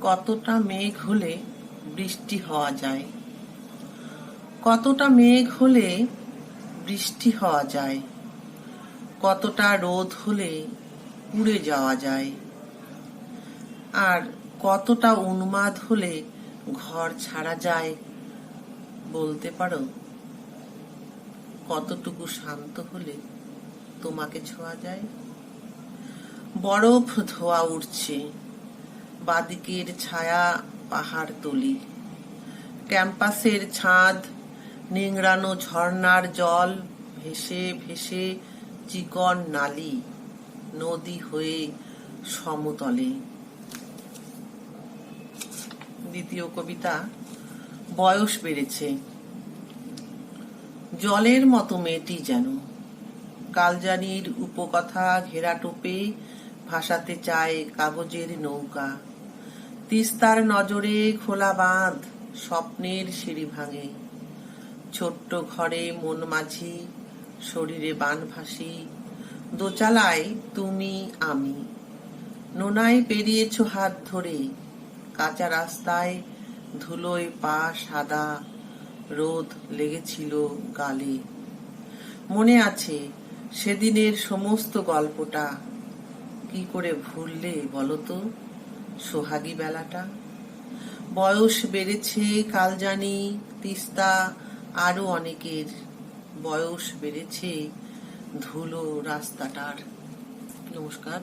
কতটা মেঘ হলে বৃষ্টি হওয়া যায়? কতটা মেঘ হলে বৃষ্টি হওয়া যায়? কতটা রোদ হলে উড়ে যাওয়া যায়? আর কতটা উন্মাদ হলে ঘর ছাড়া যায় বলতে পারো? কতটুকু শান্ত হলে তোমাকে ছোঁয়া যায়? বরফ ধোয়া উঠছে বাদিকের ছায়া পাহাড় তলি। ক্যাম্পাসের ছাদ, নিংড়ানো ঝর্ণার জল, ভেসে ভেসে চিকন নালি, নদী হয়ে সমতলে। দ্বিতীয় কবিতা, বয়স বেড়েছে। জলের মতো মেয়েটি যেন। কালজানির উপকথা ঘেরা টোপে ভাসাতে চায় কাগজের নৌকা। তিস্তার নজরে খোলা বাঁধ, স্বপ্নের সিঁড়ি ভাঙে। ছোট্ট ঘরে মন মাঝি, শরীরে বান ভাসি, দোচালায় তুমি, আমি। নোনায় পেরিয়েছ হাত ধরে, কাঁচা রাস্তায় ধুলোয় পা সাদা, রোদ লেগেছিল গালে। মনে আছে সেদিনের সমস্ত গল্পটা। কি করে ভুললে বলতো সোহাগী বেলাটা। বয়স বেড়েছে কাল জানি তিস্তা আরও অনেকের বয়স বেড়েছে ধুলো রাস্তাটার। নমস্কার।